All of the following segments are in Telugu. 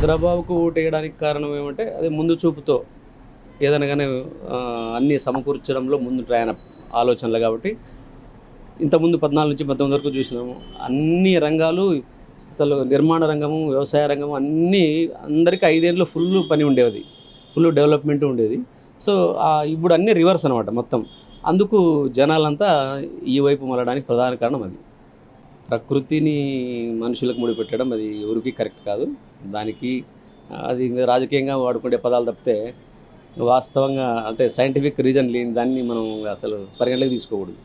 చంద్రబాబుకు ఓటేయడానికి కారణం ఏమంటే అది ముందు చూపుతో ఏదైనా కానీ అన్నీ సమకూర్చడంలో ముందు ఆయన ఆలోచనలు కాబట్టి ఇంతకుముందు పద్నాలుగు నుంచి పంతొమ్మిది వరకు చూసినాము. అన్ని రంగాలు అసలు నిర్మాణ రంగము వ్యవసాయ రంగము అన్నీ అందరికీ ఐదేళ్ళు ఫుల్ పని ఉండేది. ఫుల్ డెవలప్మెంట్ ఉండేది. సో ఇప్పుడు అన్నీ రివర్స్ అనమాట మొత్తం. అందుకు జనాలంతా ఈ వైపు మళ్ళడానికి ప్రధాన కారణం అది. ప్రకృతిని మనుషులకు ముడిపెట్టడం అది ఎవరికి కరెక్ట్ కాదు. దానికి అది రాజకీయంగా వాడుకునే పదాలు తప్పితే వాస్తవంగా అంటే సైంటిఫిక్ రీజన్ లేని దాన్ని మనం అసలు పరిగణలోకి తీసుకోకూడదు.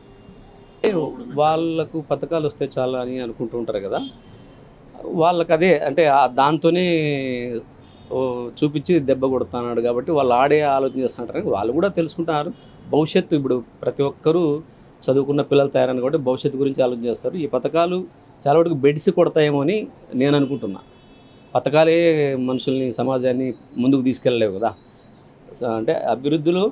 వాళ్ళకు పథకాలు వస్తే చాలా అని అనుకుంటూ ఉంటారు కదా. వాళ్ళకి అదే అంటే దాంతోనే ఓ చూపించి దెబ్బ కొడుతున్నాడు కాబట్టి వాళ్ళు ఆడే ఆలోచన చేస్తుంటారు వాళ్ళు కూడా తెలుసుకుంటున్నారు. భవిష్యత్తు ఇప్పుడు ప్రతి ఒక్కరూ చదువుకున్న పిల్లలు తయారని కాబట్టి భవిష్యత్తు గురించి ఆలోచన చేస్తారు. ఈ పథకాలు చాలా వరకు బెడిసి కొడతాయేమో అని నేను అనుకుంటున్నా. పథకాలే మనుషుల్ని సమాజాన్ని ముందుకు తీసుకెళ్ళలేవు కదా. అంటే అభివృద్ధిలో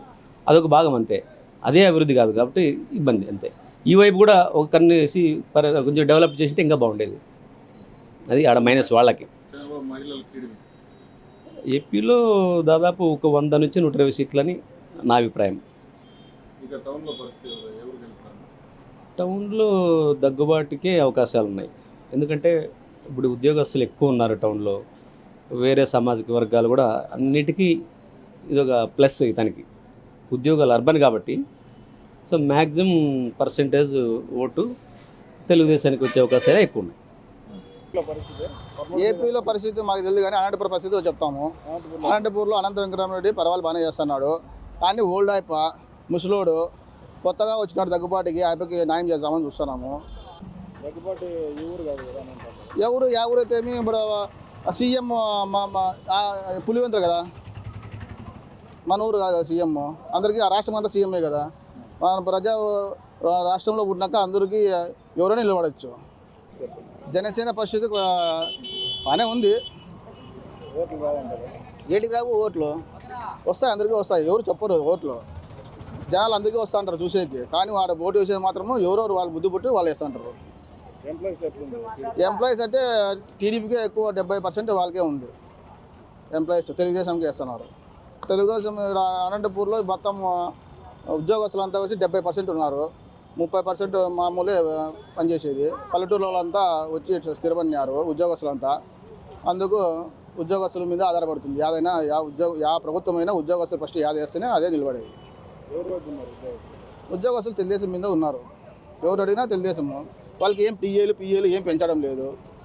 అదొక భాగం అంతే. అదే అభివృద్ధి కాదు కాబట్టి ఇబ్బంది అంతే. ఈ వైపు కూడా ఒక కన్ను వేసి కొంచెం డెవలప్ చేసింటే ఇంకా బాగుండేది. అది ఆడ మైనస్ వాళ్ళకి. ఏపీలో దాదాపు ఒక వంద నుంచి నూట ఇరవై సీట్లని నా అభిప్రాయం. ఇక టౌన్లో పరిస్థితి ఎవరు? గెలుస్తారు? టౌన్లో దగ్గుబాటుకే అవకాశాలు ఉన్నాయి. ఎందుకంటే ఇప్పుడు ఉద్యోగస్తులు ఎక్కువ ఉన్నారు టౌన్లో. వేరే సామాజిక వర్గాలు కూడా అన్నిటికీ ఇదొక ప్లస్ ఇతనికి ఉద్యోగాలు అర్బన్ కాబట్టి. సో మ్యాక్సిమం పర్సంటేజ్ ఓటు తెలుగుదేశానికి వచ్చే అవకాశాలే ఎక్కువ ఉన్నాయి. ఏపీలో పరిస్థితి? మాకు తెలియదు కానీ అనంతపురం పరిస్థితి చెప్తాము. అనంతపూర్లో అనంత వెంకటరామరెడ్డి పర్వాలు బాగానే చేస్తున్నాడు. కానీ ఓల్డ్ అయిప ముసలోడు కొత్తగా వచ్చినాడు దగ్గుబాటికి ఆయనకి న్యాయం చేద్దామని చూస్తున్నాము. దగ్గుబాటి కాదు ఎవరు ఏమి ఇప్పుడు సీఎం మా పులివెందులు కదా? మన ఊరు కాదు సీఎం. అందరికీ ఆ రాష్ట్రం అంతా సీఎంఏ కదా? మన ప్రజా రాష్ట్రంలో పుట్టినాక అందరికీ ఎవరైనా నిలబడచ్చు. జనసేన పరిస్థితి బాగానే ఉంది. ఏటికి రావు ఓట్లు? వస్తాయి అందరికీ వస్తాయి. ఎవరు చెప్పరు ఓట్లు? జనాలు అందరికీ వస్తా అంటారు చూసేకి. కానీ వాడు ఓటు వేసేది మాత్రము ఎవరెవరు వాళ్ళు బుద్ధి పుట్టి వాళ్ళు వేస్తుంటారు ఎంప్లాయీస్ అంటే టీడీపీకే ఎక్కువ డెబ్బై పర్సెంట్ వాళ్ళకే ఉంది. ఎంప్లాయీస్ తెలుగుదేశంకి వేస్తున్నారు. తెలుగుదేశం అనంతపూర్లో మొత్తం ఆ, ఉద్యోగస్తులంతా వచ్చి డెబ్బై పర్సెంట్ ఉన్నారు. ముప్పై పర్సెంట్ మామూలే పనిచేసేది. పల్లెటూరులో వాళ్ళంతా వచ్చి స్థిరపడినారు ఉద్యోగస్తులంతా. అందుకు ఉద్యోగస్తుల మీద ఆధారపడుతుంది. యాదైనా యా ఉద్యోగ యా ప్రభుత్వమైనా ఉద్యోగస్తులు ఫస్ట్ యాద వేస్తేనే అదే నిలబడేది. ఎవరు ఉద్యోగస్తులు? తెలుగుదేశం మీద ఉన్నారు. ఎవరు అడిగినా తెలుగుదేశము. వాళ్ళకి ఏం టీఏలు పిఏలు ఏం పెంచడం లేదు.